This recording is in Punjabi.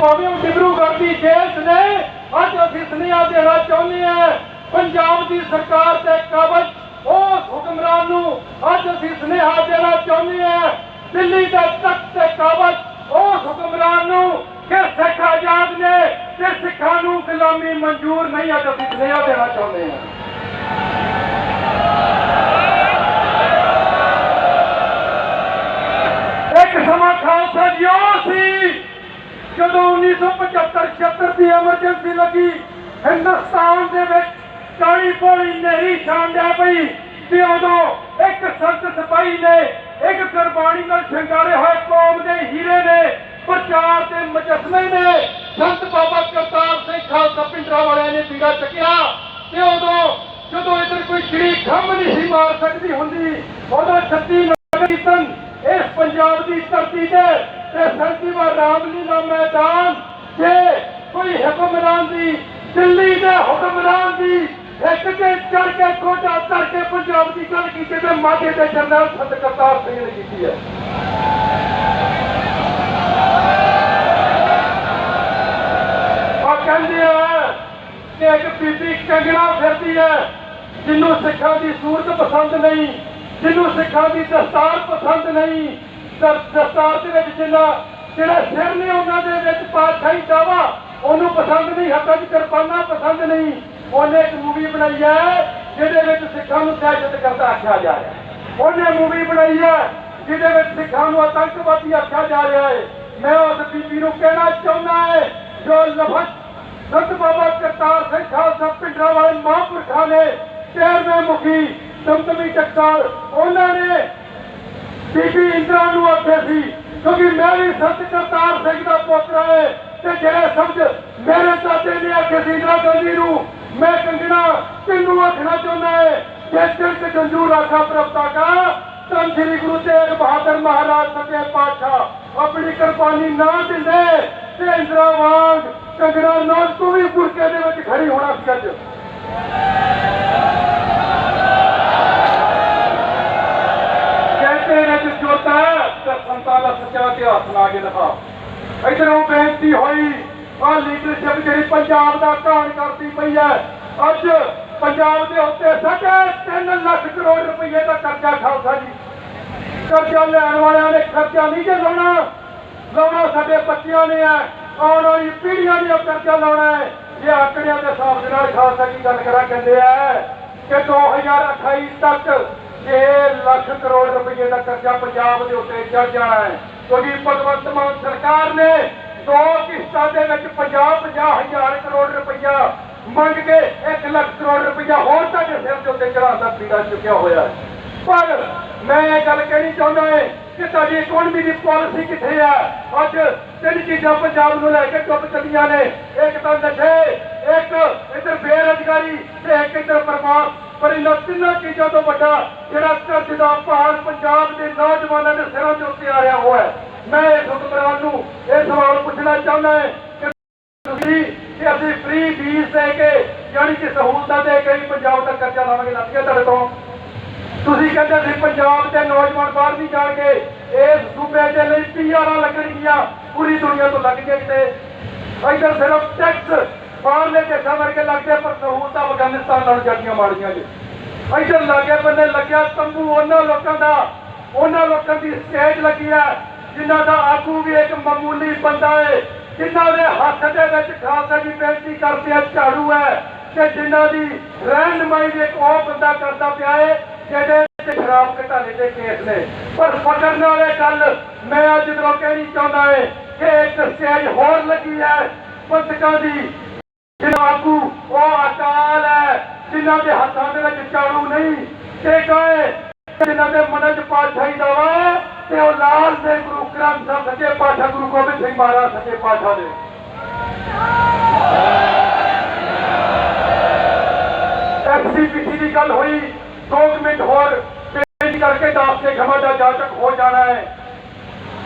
ਭਾਵੇਂ ਉਹ ਡਿਬਰੂਗੜ੍ਹ ਦੀ ਜੇਲ੍ਹ ਨੇ, ਅੱਜ ਅਸੀਂ ਸੁਨੇਹਾ ਦੇਣਾ ਚਾਹੁੰਦੇ ਹਾਂ, ਪੰਜਾਬ ਦੀ ਸਰਕਾਰ ਤੇ ਕਾਬਜ ਉਸ ਹੁਕਮਰਾਨ ਨੂੰ ਅੱਜ ਅਸੀਂ ਸੁਨੇਹਾ ਦੇਣਾ ਚਾਹੁੰਦੇ ਹਾਂ, ਦਿੱਲੀ ਦੇ ਤਖਤ ਤੇ ਕਾਬਜ ਉਸ ਹੁਕਮਰਾਨ ਨੂੰ ਕਿ ਸਿੱਖ ਆਜ਼ਾਦ ਨੇ, ਤੇ ਸਿੱਖਾਂ ਨੂੰ ਗੁਲਾਮੀ ਮਨਜ਼ੂਰ ਨਹੀਂ ਅੱਜ ਅਸੀਂ ਸੁਨੇਹਾ ਦੇਣਾ ਚਾਹੁੰਦੇ ਹਾਂ। ਇੱਕ ਸਮਾਂ ਖਾਲਸਾ ਜੀ ਉਹ ਸੀ ਜਦੋਂ 1975 76 ਦੀ ਐਮਰਜੈਂਸੀ ਲੱਗੀ, ਹਿੰਦੁਸਤਾਨ ਦੇ ਵਿੱਚ ਕਾਲੀ ਪੋਲੀ ਨਹਿਰੀ ਛਾਣ ਪਈ ਤੇ ਉਦੋਂ ਇੱਕ ਸੰਤ ਸਿਪਾਹੀ ਨੇ ਇੱਕ ਕੁਰਬਾਨੀ ਨਾਲ ਸ਼ਿੰਗਾਰੇ ਹੋਏ ਕੌਮ ਦੇ ਹੀਰੇ ਨੇ, ਪ੍ਰਚਾਰ ਤੇ ਮੁਜਸਮੇ ਨੇ, ਸੰਤ ਬਾਬਾ ਕਰਤਾਰ ਸਿੰਘ ਖਾਲਸਾ ਪਿੰਡਰਾ ਵਾਲਿਆਂ ਨੇ ਪੀੜਾ ਚੱਕਿਆ ਤੇ ਉਦੋਂ ਜਦੋਂ ਇਧਰ ਕੋਈ ਚਿੜੀ ਖੰਭ ਨਹੀਂ ਸੀ ਮਾਰ ਸਕਦੀ ਹੁੰਦੀ ਉਦੋਂ 36 ਨਗਰ ਕੀਰਤਨ ਇਸ ਪੰਜਾਬ ਦੀ ਧਰਤੀ ਤੇ ਤੇ ਸੰਤੀਵਾ ਰਾਮਲੀਲਾ ਮੈਦਾਨ, ਜੇ ਕੋਈ ਹੁਕਮਰਾਨ ਦੀ, ਦਿੱਲੀ ਦੇ ਹੁਕਮਰਾਨ ਦੀ ਇੱਕ ਤੇ ਚੜ ਕੇ ਕੋਟਾ ਚੜ ਕੇ ਪੰਜਾਬ ਦੀ ਗੱਲ ਕੀਤੀ ਤੇ ਮਾਝੇ ਦੇ ਜਰਨਲ ਸੰਤ ਸਿੰਘ ਨੇ ਕੀਤੀ ਹੈ। ਉਹ ਕਹਿੰਦੇ ਆ ਕਿ ਇੱਕ ਬੀਬੀ ਕੰਗਣਾ ਫਿਰਦੀ ਹੈ, ਜਿਹਨੂੰ ਸਿੱਖਾਂ ਦੀ ਸੂਰਤ ਪਸੰਦ ਨਹੀਂ, ਜਿਹਨੂੰ ਸਿੱਖਾਂ ਦੀ ਦਸਤਾਰ ਪਸੰਦ ਨਹੀਂ ਦਸਤਾਰ ਦੇ ਵਿੱਚ ਜਿਹੜਾ ਜਿਹੜਾ ਸਿਰ ਨੇ ਉਹਨਾਂ ਦੇ ਵਿੱਚ ਪਾਤਸ਼ਾਹੀ ਦਾਵਾ, ਉਹਨੂੰ ਪਸੰਦ ਨਹੀਂ, ਹੱਥਾਂ 'ਚ ਕਿਰਪਾਨਾਂ ਪਸੰਦ ਨਹੀਂ। ਉਹਨੇ ਇੱਕ ਮੂਵੀ ਬਣਾਈ ਹੈ, ਜਿਹਦੇ ਵਿੱਚ ਸਿੱਖਾਂ ਨੂੰ ਸਿਆਸਤ ਕਰਦਾ ਆਖਿਆ ਜਾ ਰਿਹਾ ਉਹਨੇ ਮੂਵੀ ਬਣਾਈ ਹੈ, ਜਿਹਦੇ ਵਿੱਚ ਸਿੱਖਾਂ ਨੂੰ ਆਤੰਕਵਾਦੀ ਆਖਿਆ ਜਾ ਰਿਹਾ ਹੈ। ਮੈਂ ਉਸ ਬੀਬੀ ਨੂੰ ਕਹਿਣਾ ਚਾਹੁੰਦਾ ਹੈ, ਜੋ ਲਫ਼ਜ਼ ਸੰਤ ਬਾਬਾ ਕਰਤਾਰ ਸਿੰਘ ਖਾਲਸਾ ਪਿੰਡਰਾ ਵਾਲੇ ਮਹਾਂਪੁਰਖਾਂ ਨੇ ਤੇਰਵੇਂ ਮੁਖੀ ਸੰਤਮੀ ਟਕਸਾਲ ਉਹਨਾਂ ਨੇ ਬੀਬੀ ਇੰਦਰਾ ਨੂੰ ਆਖਿਆ ਸੀ, ਕਿਉਂਕਿ ਮੈਂ ਵੀ ਸੰਤ ਕਰਤਾਰ ਸਿੰਘ ਦਾ ਪੁੱਤਰ ਹੈ ਤੇ ਜਿਹੜੇ ਸਮਝ ਮੇਰੇ ਦਾਦੇ ਨੇ ਆਖਿਆ ਸੀ ਇੰਦਰਾ ਗਾਂਧੀ ਨੂੰ, ਮੈਂ ਕੰਗਣਾ ਤੈਨੂੰ ਆਖਣਾ ਚਾਹੁੰਦਾ ਹੈ ਕਿ ਤਿਲਕ ਜੰਜੂ ਰਾਖਾ ਪ੍ਰਭਤਾ ਕਾ ਧੰਨ ਸ੍ਰੀ ਗੁਰੂ ਤੇਗ ਬਹਾਦਰ ਮਹਾਰਾਜ ਸੱਚੇ ਪਾਤਸ਼ਾਹ ਆਪਣੀ ਕੁਰਬਾਨੀ ਨਾ ਦਿੰਦੇ ਤੇ ਇੰਦਰਾ ਵਾਂਗ ਕੰਗਣਾ ਨਾਲ ਤੂੰ ਵੀ ਬੁਰਕੇ ਦੇ ਵਿੱਚ ਖੜੀ ਹੋਣਾ ਸੀ ਅੱਜ ਕਹਿੰਦੇ ਨੇ ਕਿ ਜੋਤਾ ਤੇ ਸੰਤਾਂ ਦਾ ਲਾ ਕੇ ਦਿਖਾ। ਇਧਰੋਂ ਬੇਨਤੀ ਹੋਈ ਆ ਲੀਡਰਸ਼ਿਪ ਜਿਹੜੀ ਪੰਜਾਬ ਦਾ ਘਾਣ ਕਰਦੀ ਪਈ ਹੈ, ਅੱਜ ਪੰਜਾਬ ਦੇ ਉੱਤੇ ਸਾਢੇ 3 ਲੱਖ ਕਰੋੜ ਰੁਪਏ ਦਾ ਕਰਜ਼ਾ ਖਾਲਸਾ ਜੀ। ਕਰਜ਼ਾ ਲੈਣ ਵਾਲਿਆਂ ਨੇ ਖਰਚਾ ਨਹੀਂ ਜੇ ਲਾਉਣਾ ਲਾਉਣਾ ਸਾਡੇ ਬੱਚਿਆਂ ਨੇ ਹੈ, ਆਉਣ ਵਾਲੀ ਪੀੜ੍ਹੀਆਂ ਨੇ ਕਰਜ਼ਾ ਲਾਉਣਾ ਹੈ। ਇਹ ਆંકੜਿਆਂ ਦੇ ਹਿਸਾਬ ਦੇ ਨਾਲ ਖਾਲਸਾ ਜੀ ਗੱਲ ਕਰਾਂ ਕਹਿੰਦੇ ਆ ਕਿ 2028 ਤੱਕ 6 ਲੱਖ ਕਰੋੜ ਰੁਪਏ ਦਾ ਕਰਜ਼ਾ ਪੰਜਾਬ ਦੇ ਉੱਤੇ ਚੜ ਜਾਣਾ ਹੈ ਕਿਉਂਕਿ ਭਗਵੰਤ ਮਾਨ ਸਰਕਾਰ ਨੇ ਦੋ ਕਿਸ਼ਤਾਂ ਦੇ ਵਿੱਚ 50 50 ਹਜ਼ਾਰ ਕਰੋੜ ਰੁਪਈਆ ਮੰਗ ਕੇ 1 ਲੱਖ ਕਰੋੜ ਰੁਪਇਆ ਹੋਰ ਤੁਹਾਡੇ ਸਿਰ ਦੇ ਉੱਤੇ ਚੜਾਉਣ ਪੀੜਾ ਚੁੱਕਿਆ ਹੋਇਆ ਪਰ ਮੈਂ ਇਹ ਗੱਲ ਕਹਿਣੀ ਚਾਹੁੰਦਾ ਹਾਂ ਕਿ ਤੁਹਾਡੀ ਇਕਨੋਮੀ ਦੀ ਪਾਲਿਸੀ ਕਿੱਥੇ ਆ ਅੱਜ ਤਿੰਨ ਚੀਜ਼ਾਂ ਪੰਜਾਬ ਨੂੰ ਲੈ ਕੇ ਚੁੱਪ ਚੱਲੀਆਂ ਨੇ। ਇੱਕ ਤਾਂ ਨਸ਼ੇ, ਇੱਕ ਇੱਧਰ ਬੇਰੁਜ਼ਗਾਰੀ ਤੇ ਇੱਕ ਇੱਧਰ ਪ੍ਰਵਾਸ ਪਰ ਇਹਨਾਂ ਤਿੰਨਾਂ ਚੀਜ਼ਾਂ ਤੋਂ ਵੱਡਾ ਜਿਹੜਾ ਕਰਜ਼ ਦਾ ਭਾਰ ਪੰਜਾਬ ਦੇ ਨੌਜਵਾਨਾਂ ਦੇ ਸਿਰਾਂ ਦੇ ਉੱਤੇ ਆ ਰਿਹਾ ਹੋਇਆ ਮੈਂ ਇਸ ਹੁਕਮਰਾਨ ਨੂੰ ਇਹ ਸਵਾਲ ਪੁੱਛਣਾ ਚਾਹੁੰਦਾ ਹਾਂ ਕਿ ਤੁਸੀਂ ਕਿ ਅਸੀਂ ਫ੍ਰੀ ਫੀਸ ਦੇ ਕੇ ਯਾਨੀ ਕਿ ਸਹੂਲਤਾਂ ਦੇ ਕੇ ਪੰਜਾਬ ਦਾ ਕਰਜ਼ਾ ਲਾਵਾਂਗੇ ਲੱਗ ਗਿਆ ਤੁਹਾਡੇ ਤੋਂ? ਤੁਸੀਂ ਕਹਿੰਦੇ ਸੀ ਪੰਜਾਬ ਦੇ ਨੌਜਵਾਨ ਬਾਹਰ ਨਹੀਂ ਜਾਣਗੇ, ਇਸ ਸੂਬੇ ਦੇ ਲਈ ਪੀਆਰਾਂ ਲੱਗਣਗੀਆਂ ਪੂਰੀ ਦੁਨੀਆ ਤੋਂ ਲੱਗ ਗਏ ਤੇ ਇੱਧਰ ਸਿਰਫ ਟੈਕਸ ਬਾਹਰਲੇ ਦੇਸ਼ਾਂ ਵਰਗੇ ਲੱਗਦੇ ਪਰ ਸਹੂਲਤਾਂ ਅਫਗਾਨਿਸਤਾਨ ਨਾਲੋਂ ਜ਼ਿਆਦੀਆਂ ਮਾੜੀਆਂ ਜੀ। ਇੱਧਰ ਲਾਗੇ ਬੰਨੇ ਲੱਗਿਆ ਤੰਬੂ, ਉਹਨਾਂ ਲੋਕਾਂ ਦਾ, ਉਹਨਾਂ ਲੋਕਾਂ ਦੀ ਸਟੇਜ ਲੱਗੀ ਹੈ, ਜਿਨ੍ਹਾਂ ਦਾ ਆਗੂ ਵੀ ਇੱਕ ਮਾਮੂਲੀ ਬੰਦਾ ਹੈ ਜਿਨ੍ਹਾਂ ਦੇ ਹੱਥ ਦੇ ਵਿੱਚ ਖਾਲਸਾ ਜੀ ਬੇਨਤੀ ਕਰਦੇ ਆ, ਝਾੜੂ ਹੈ ਕਿ ਜਿਨ੍ਹਾਂ ਦੀ ਰਹਿਨਮਾਈ ਵੀ ਉਹ ਬੰਦਾ ਕਰਦਾ ਪਿਆ ਹੈ ਜਿਹੜੇ ਤੇ ਖਰਾਬ ਘਟਾਲੇ ਦੇ ਕੇਸ ਨੇ। ਪਰ ਫਕਰਨ ਵਾਲੇ ਗੱਲ ਮੈਂ ਅੱਜ ਜਦੋਂ ਕਹਿਣੀ ਚਾਹੁੰਦਾ ਹੈ ਕਿ ਇੱਕ ਸਟੇਜ ਹੋਰ ਲੱਗੀ ਹੈ, ਪੰਥਕਾਂ ਦੀ, ਜਿਹਨਾਂ ਆਗੂ, ਉਹ ਅਕਾਲ ਜਿਨ੍ਹਾਂ ਦੇ ਹੱਥਾਂ ਦੇ ਵਿੱਚ ਝਾੜੂ ਨਹੀਂ ਤੇ ਕਹੇ ਜਿਨ੍ਹਾਂ ਦੇ ਮਨਾਂ 'ਚ ਪਾਤਸ਼ਾਹੀ ਦਾ ਵਾ, ਤੇ ਉਹ ਲਾਲ ਦੇ ਗੁਰੂ ਗ੍ਰੰਥ ਸਾਹਿਬ ਸੱਚੇ ਪਾਤਸ਼ਾਹ ਗੁਰੂ ਗੋਬਿੰਦ ਸਿੰਘ ਮਹਾਰਾਜ ਸੱਚੇ ਪਾਤਸ਼ਾਹ ਦੇ। ਐਫਸੀਪੀਸੀ ਦੀ ਗੱਲ ਹੋਈ 2 ਮਿੰਟ ਹੋਰ, ਪੇਸ਼ ਕਰਕੇ ਦਾਸ ਦੇ ਖਮਾ ਦਾ ਜਾਚਕ ਹੋ ਜਾਣਾ ਹੈ।